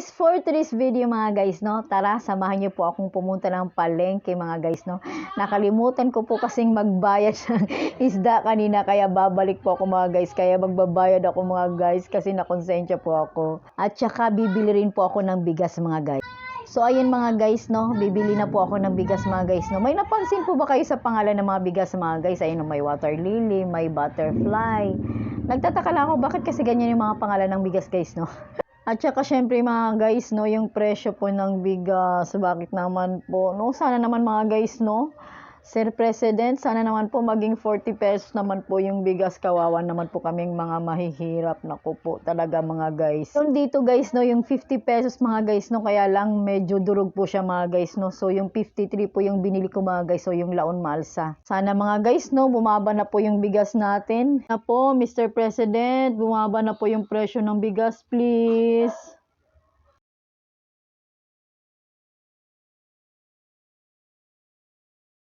guys, for today's video mga guys, no, tara, samahan niyo po akong pumunta ng palengke mga guys, no. Nakalimutan ko po kasing magbayad ng isda kanina, kaya babalik po ako mga guys, kaya magbabayad ako mga guys, kasi nakonsensya po ako. At saka bibili rin po ako ng bigas mga guys. So ayun mga guys, no, bibili na po ako ng bigas mga guys, no. May napansin po ba kayo sa pangalan ng mga bigas mga guys? Ayun, may water lily, may butterfly. Nagtataka lang ako bakit kasi ganyan yung mga pangalan ng bigas guys, no. At saka syempre mga guys, no, yung presyo po ng bigas, bakit naman po, no, sana naman mga guys, no, Sir President, sana naman po maging 40 pesos naman po yung bigas, kawawan naman po kaming mga mahihirap, naku po talaga mga guys. Yung dito guys, no, yung 50 pesos mga guys, no, kaya lang medyo durog po siya mga guys, no, so yung 53 po yung binili ko mga guys, so yung laon malsa. Sana mga guys, no, bumaba na po yung bigas natin. Na po, Mr. President, bumaba na po yung presyo ng bigas, please.